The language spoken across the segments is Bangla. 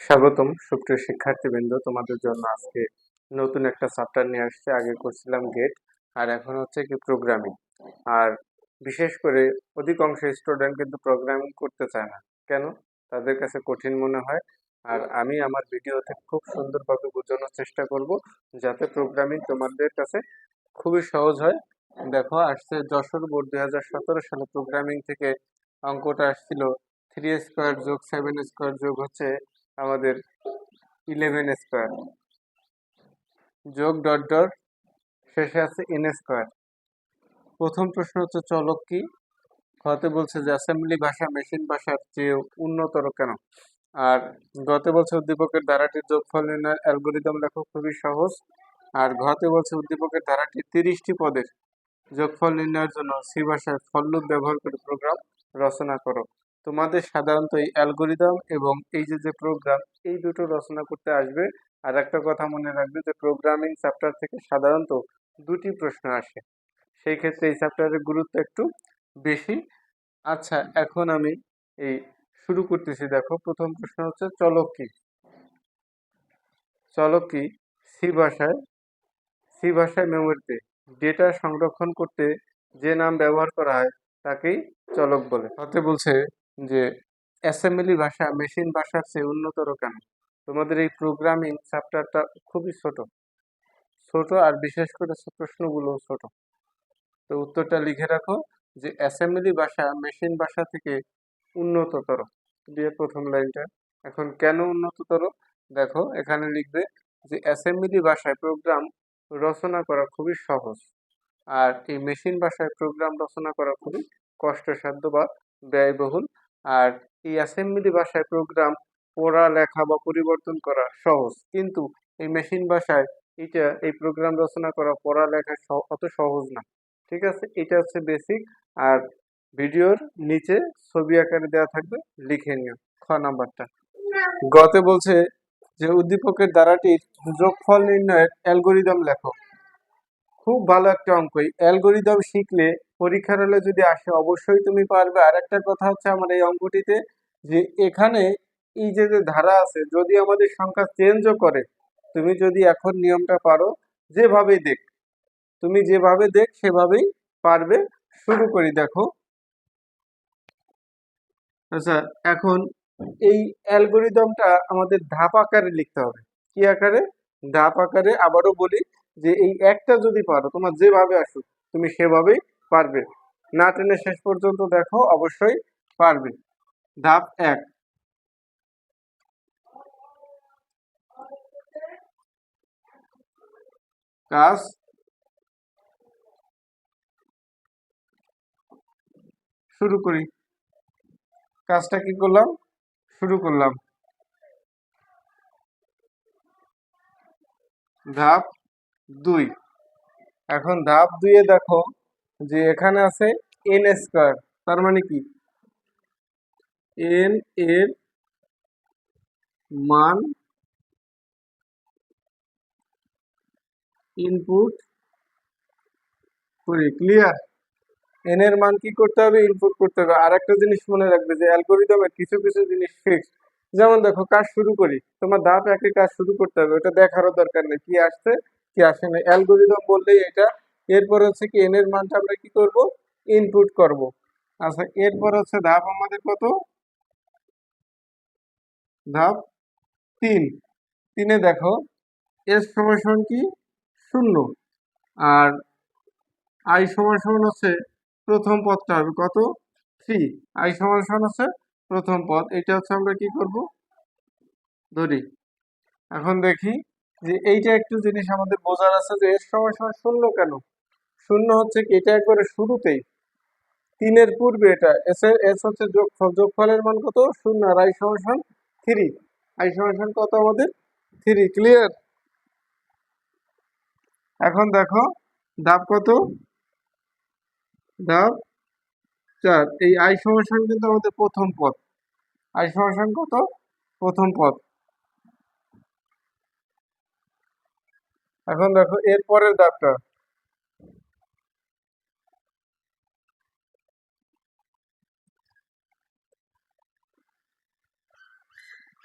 স্বাগতম সুপ্রিয় শিক্ষার্থীবৃন্দ। তোমাদের জন্য আজকে নতুন একটা চ্যাপ্টার নিয়ে আসছে। আগে করছিলাম গেট আর এখন হচ্ছে কি প্রোগ্রামিং আর বিশেষ করে অধিকাংশ স্টুডেন্ট কিন্তু প্রোগ্রামিং করতে চায় না। কেন? তাদের কাছে কঠিন মনে হয়। আর আমি আমার ভিডিওতে খুব সুন্দরভাবে বোঝানোর চেষ্টা করব, যাতে প্রোগ্রামিং তোমাদের কাছে খুবই সহজ হয়। দেখো, আসছে যশোর বোর্ড দুই হাজার সতেরো সালে প্রোগ্রামিং থেকে অঙ্কটা আসছিল। থ্রি স্কোয়ার যোগ সেভেন স্কোয়ার যোগ হচ্ছে আমাদের ইলেভেন স্কোয়ার যোগ ডট ডট শেষে আছে এন স্কোয়ার প্রথম প্রশ্ন হচ্ছে চলক কি? হতে বলছে যে অ্যাসেম্বলি ভাষা মেশিন ভাষার চেয়ে উন্নতর কেন? আর গতে বলছে উদ্দীপকের ধারাটির যোগফল নির্ণয়ের অ্যালগোরিদম লেখো খুবই সহজ। আর ঘতে বলছে উদ্দীপকের ধারাটি তিরিশটি পদের যোগফল নির্ণয়ের জন্য সি ভাষায় ফললুপ ব্যবহার করে প্রোগ্রাম রচনা করো। তোমাদের সাধারণত এই অ্যালগোরিদম এবং এই যে যে প্রোগ্রাম, এই দুটো রচনা করতে আসবে। আর একটা কথা মনে রাখবে যে, প্রোগ্রামিং চ্যাপ্টার থেকে সাধারণত দুটি প্রশ্ন আসে। সেই ক্ষেত্রে এই চ্যাপ্টারের গুরুত্ব একটু বেশি। আচ্ছা এখন আমি এই শুরু করতেছি। দেখো, প্রথম প্রশ্ন হচ্ছে চলক কি? চলক কি? সি ভাষায় সি ভাষায় মেমোরিতে ডেটা সংরক্ষণ করতে যে নাম ব্যবহার করা হয়, তাকেই চলক বলে। হতে বলছে যে অ্যাসেম্বলি ভাষা মেশিন ভাষার চেয়ে উন্নতর কেন? তোমাদের এই প্রোগ্রামিং চ্যাপ্টারটা খুবই ছোট। ছোট আর বিশেষ করে প্রশ্নগুলো ছোট। তো উত্তরটা লিখে রাখো যে অ্যাসেম্বলি ভাষা মেশিন ভাষা থেকে উন্নততর। দিয়ে প্রথম লাইনটা। এখন কেন উন্নততর? দেখো, এখানে লিখবে যে অ্যাসেম্বলি ভাষায় প্রোগ্রাম রচনা করা খুবই সহজ। আর এই মেশিন ভাষায় প্রোগ্রাম রচনা করা খুবই কষ্টসাধ্য বা ব্যয়বহুল। আর এই অ্যাসেম্বলি ভাষায় প্রোগ্রাম পড়া লেখা বা পরিবর্তন করা সহজ। কিন্তু এই মেশিন ভাষায় এটা, এই প্রোগ্রাম রচনা করা পড়া লেখা অত সহজ না। ঠিক আছে? এটা হচ্ছে বেসিক আর ভিডিওর নিচে ছবি আকারে দেওয়া থাকবে, লিখে নিও। খ নাম্বারটা। গতে বলছে যে উদ্দীপকের দ্বারাটির যোগফল নির্ণয়ের অ্যালগোরিদম লেখো। খুব ভালো একটা অঙ্ক। অ্যালগোরিদম শিখলে পরীক্ষার হলে যদি আসে, অবশ্যই তুমি পারবে। আর একটা কথা হচ্ছে আমার এই অঙ্কটিতে যে এখানে এই যে যে ধারা আছে, যদি আমাদের সংখ্যা চেঞ্জও করে, তুমি যদি এখন নিয়মটা পারো, যেভাবেই দেখ, তুমি যেভাবে দেখ, সেভাবেই পারবে। শুরু করি, দেখো। আচ্ছা এখন এই অ্যালগোরিদমটা আমাদের ধাপ আকারে লিখতে হবে। কি আকারে? ধাপ আকারে আবারও বলি যে এই একটা যদি পারো, তোমার যেভাবে আসুক, তুমি সেভাবেই পারবে। না টেনে শেষ পর্যন্ত দেখো, অবশ্যই পারবে। ধাপ এক। কাজ। শুরু করি। কাজটা কি করলাম? শুরু করলাম। ধাপ দুই। এখন ধাপ দুইয়ে দেখো যে এখানে আছে এন স্কোয়ার তার মানে কি? এন এর মান ইনপুট করি ক্লিয়ার এন এর মান কি করতে হবে? ইনপুট করতে হবে। আর একটা জিনিস মনে রাখবে যে অ্যালগোরিদমের কিছু কিছু জিনিস ফিক্সড যেমন দেখো, কাজ শুরু করি, তোমার ধাপ একে কাজ শুরু করতে হবে, ওটা দেখারও দরকার নেই, কি আসছে, কি আসে না অ্যালগোরিদম বললেই এটা এরপর হচ্ছে কি এন এর মানটা আমরা কি করব? ইনপুট করব। আচ্ছা এরপর হচ্ছে ধাপ আমাদের কত? ধাপ তিন। তিনে দেখো এস সমান কি? শূন্য। আর আই সমান সমান হচ্ছে প্রথম পদটা হবে কত? থ্রি আই সমান সমান হচ্ছে প্রথম পদ। এটা হচ্ছে আমরা কি করব? ধরি। এখন দেখি যে এইটা একটু জিনিস আমাদের বোঝার আছে যে এর সময় সময় শূন্য কেন? শূন্য হচ্ছে কি, এটা একবারে শুরুতেই। তিনের পূর্বে এটা এস এর এস হচ্ছে যোগফল যোগফলের মান কত? শূন্য, আর আই সমান থ্রি আই সমান কত আমাদের? থ্রি ক্লিয়ার এখন দেখো দাব কত? দাব চার। এই আই সমান কিন্তু আমাদের প্রথম পদ। আই সমান কত? প্রথম পদ। এখন দেখো, এর পরের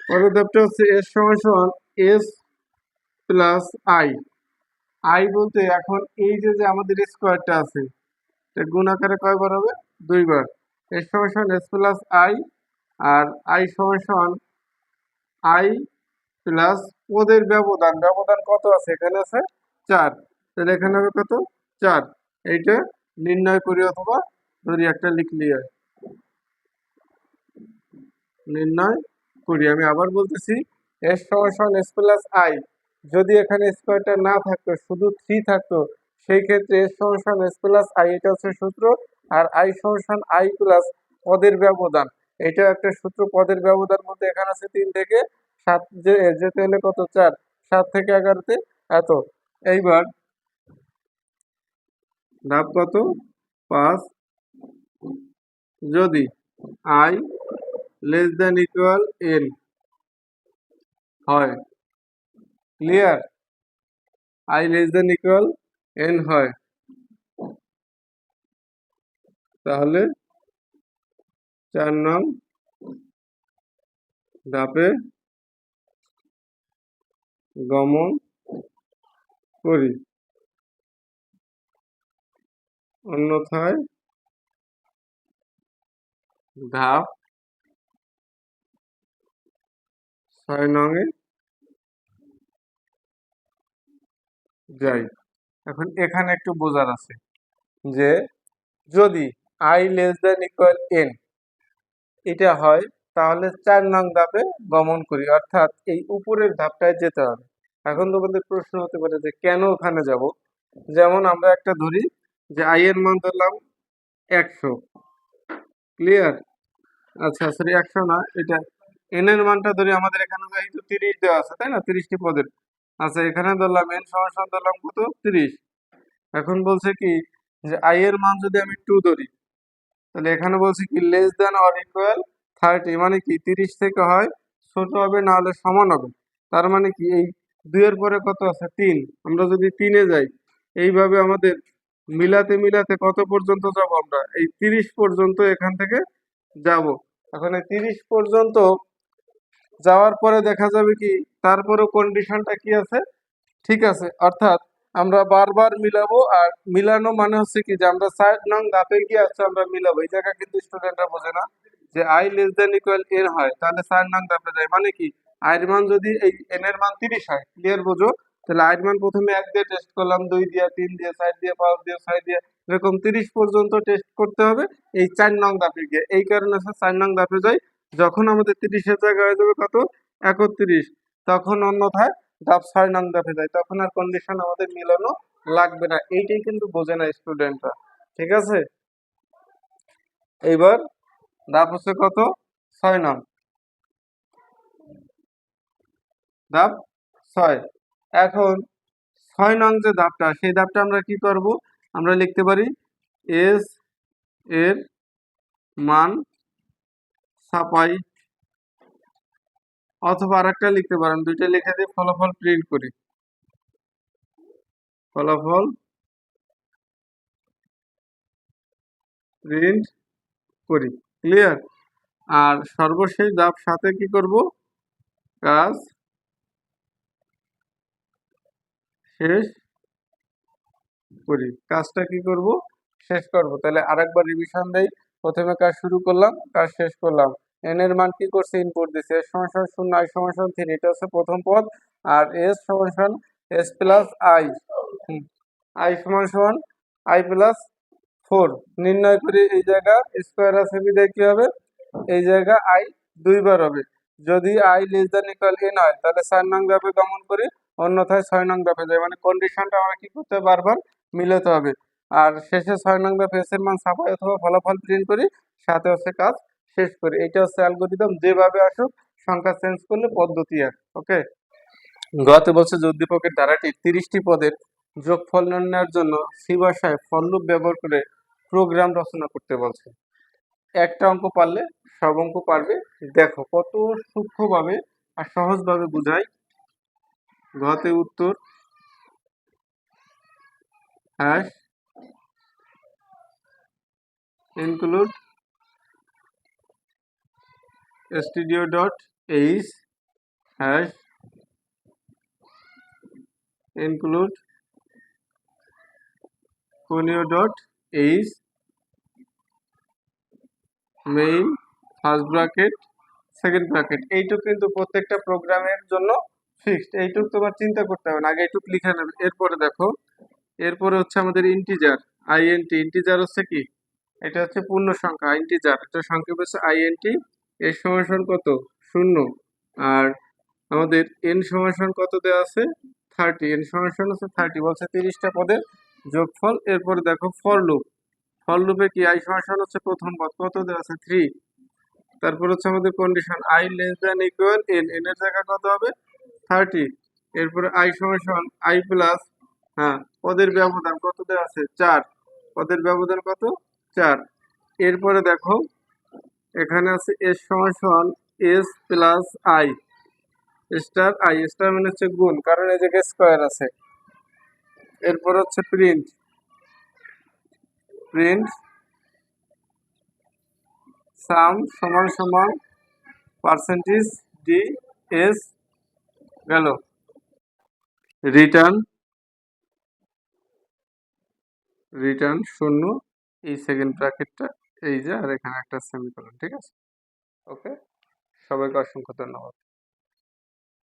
পরের ধাপটা হচ্ছে এস সমান সমান এস প্লাস আই। আই বলতে এখন এই যে যে আমাদের স্কোয়ারটা আছে, এটা গুণ আকারে কয়বার হবে? দুইবার। এস সমান সমান এস প্লাস আই আর আই সমান সমান আই প্লাস ওদের ব্যবধান। ব্যবধান কত আছে? এখানে আছে চার। তাহলে এখানে হবে কত? চার। এইটা নির্ণয় করি অথবা ধরি একটা লিখলি নির্ণয় করি। আমি আবার বলতেছি এস সমান এস প্লাস আই যদি এখানে স্কোয়ারটা না থাকতো, শুধু থ্রি থাকতো, সেই ক্ষেত্রে এস সমান এস প্লাস আই এটা হচ্ছে সূত্র, আর আই সমান আই প্লাস পদের ব্যবধান। এটা একটা সূত্র, পদের ব্যবধান মধ্যে এখানে আছে তিন থেকে সাত, যে যেতে হলে কত? চার। সাত থেকে এগারোতে এত। এইবার ধাপ কত? পাঁচ। যদি I less than equal N হয়। Clear I less than equal N হয়। তাহলে চার নং ধাপে গমন করি। অন্যথায় ধাপ ছয় নঙে যাই, এখন এখানে একটু বোঝার আছে যে যদি I less than equal N এটা হয়, তাহলে চার নং ধাপে গমন করি, অর্থাৎ এই উপরের ধাপটায় যেতে হবে। এখন তোমাদের প্রশ্ন হতে পারে যে কেন ওখানে যাব? যেমন আমরা একটা ধরি যে আই এর মান ধরলাম একশো। ক্লিয়ার আচ্ছা সরি একশো না, এটা এন এর মানটা ধরি, আমাদের এখানে যেহেতু তিরিশ দেওয়া আছে, তাই না? তিরিশটি পদের। আচ্ছা এখানে ধরলাম এন সমান সমান ধরলাম কত? তিরিশ। এখন বলছে কি, যে আই এর মান যদি আমি টু ধরি, তাহলে এখানে বলছে কি less than or equal thirty মানে কি, তিরিশ থেকে হয় ছোট হবে, না হলে সমান হবে। তার মানে কি, এই দুইয়ের পরে কত আছে? তিন। আমরা যদি তিনে যাই, এইভাবে আমাদের মিলাতে মিলাতে কত পর্যন্ত যাব আমরা? এই তিরিশ পর্যন্ত এখান থেকে যাব। এখন এই তিরিশ পর্যন্ত যাওয়ার পরে দেখা যাবে কি, তারপরেও কন্ডিশনটা কি আছে? ঠিক আছে, অর্থাৎ আমরা বারবার মিলাবো আর মিলানো মানে হচ্ছে কি যে আমরা সাইড নং ধাপে গিয়ে আসছে আমরা মিলাবো। এই জায়গা কিন্তু স্টুডেন্টরা বোঝে না যে I less than equal N হয়, তাহলে সাইড নং ধাপে যায়। মানে কি আয়ের মান যদি এই এন এর মান তিরিশ হয় ক্লিয়ার বোঝো, তাহলে আয়ের মান প্রথমে এক দিয়ে টেস্ট করলাম, দুই দিয়ে, তিন দিয়ে, চার দিয়ে, পাঁচ দিয়ে, ছয় দিয়ে, এরকম তিরিশ পর্যন্ত টেস্ট করতে হবে এই চার নং ধাপে গিয়ে। এই কারণে চার নং ধাপে যাই যখন আমাদের তিরিশের জায়গায় হয়ে যাবে কত? একত্রিশ। তখন অন্যথায় ধাপ ছয় নং ধাপে যায়। তখন আর কন্ডিশন আমাদের মিলানো লাগবে না। এইটাই কিন্তু বোঝে না স্টুডেন্টরা ঠিক আছে? এইবার ধাপ হচ্ছে কত? ছয় নং ধাপ ছয়। এখন ছয় নং যে ধাপটা, সেই ধাপটা আমরা কি করব? আমরা লিখতে পারি এস এর মান ছাপাই অথবা আরেকটা লিখতে পারেন, দুইটা লিখে দিয়ে ফলাফল প্রিন্ট করি। ফলাফল প্রিন্ট করি ক্লিয়ার আর সর্বশেষ সাথে কি করব? কাজ শেষ করি। কাজটা কি করব? শেষ করব। তাহলে আরেকবার রিভিশন দেই। প্রথমে কাজ শুরু করলাম, কাজ শেষ করলাম। এন এর মান কি করছে? ইনপুট দিছে। এস সমান শূন্য আই সমান থ্রি এটা হচ্ছে প্রথম পদ। আর এস সমান এস প্লাস আই আই সমান সমান আই প্লাস ফোর নির্ণয় করি, এই জায়গা স্কোয়ার আছে বিদায় কি হবে? এই জায়গা আই দুইবার হবে। যদি I less than equal N হয়, তাহলে চার নং ধাপে গমন করি, অন্যথায় ছয় নং ধাপে যায় মানে কন্ডিশনটা আমরা কি করতে বারবার মিলাতে হবে। আর শেষে ছয় নং ধাপে এস এর মান ছাপাই অথবা ফলাফল প্রিন্ট করি, সাথে হচ্ছে কাজ শেষ করি। এটা হচ্ছে অ্যালগোরিদম যেভাবে আসুক, সংখ্যা চেঞ্জ করলে পদ্ধতি আর ওকে গত বছর যে উদ্দীপকের ধারাটি তিরিশটি পদের যোগফল নির্ণয়ের জন্য সি ভাষায় ফল লুপ ব্যবহার করে প্রোগ্রাম রচনা করতে বলছে। একটা অঙ্ক পারলে সব অঙ্ক পারবে। দেখো, কত সূক্ষ্মভাবে আর সহজভাবে বুঝাই। ঘতে উত্তর hash include studio dot H hash include conio dot is main first bracket second bracket এইটুক কিন্তু প্রত্যেকটা প্রোগ্রামের জন্য ফিক্সড এইটুক তোমার চিন্তা করতে হবে না। আগে এইটুক লিখে নেবে। এরপরে দেখো, এরপরে হচ্ছে আমাদের ইন্টিজার আইএনটি ইন্টিজার হচ্ছে কি? এটা হচ্ছে পূর্ণ সংখ্যা ইন্টিজার এটা সংক্ষেপ হচ্ছে আইএনটি এর সমাসন কত? শূন্য। আর আমাদের এন সমাসন কত দেওয়া আছে? থার্টি এন সমাসন হচ্ছে থার্টি বলছে তিরিশটা পদের যোগফল। এরপরে দেখো ফর লুপ ফর লুপে কি? আই সমাসন হচ্ছে প্রথম পদ। কত দেওয়া আছে? থ্রি তারপর হচ্ছে আমাদের condition I less than equal N N এর জায়গা কত হবে? থার্টি এরপরে আই সমাসন আই প্লাস হ্যাঁ পদের ব্যবধান কত দেওয়া আছে? চার। পদের ব্যবধান কত? চার। এরপরে দেখো এখানে আছে এস সমান সমান S plus I star I star মানে হচ্ছে গুণ, কারণ এই জায়গায় স্কোয়ার আছে। এরপর হচ্ছে প্রিন্ট প্রিন্ট সাম সমান সমান পার্সেন্টেজ ডি এস গেল রিটার্ন রিটার্ন শূন্য, এই সেকেন্ড ব্র্যাকেটটা এই যে আর এখানে একটা সেমিকোলন ঠিক আছে? ওকে সবাইকে অসংখ্য ধন্যবাদ।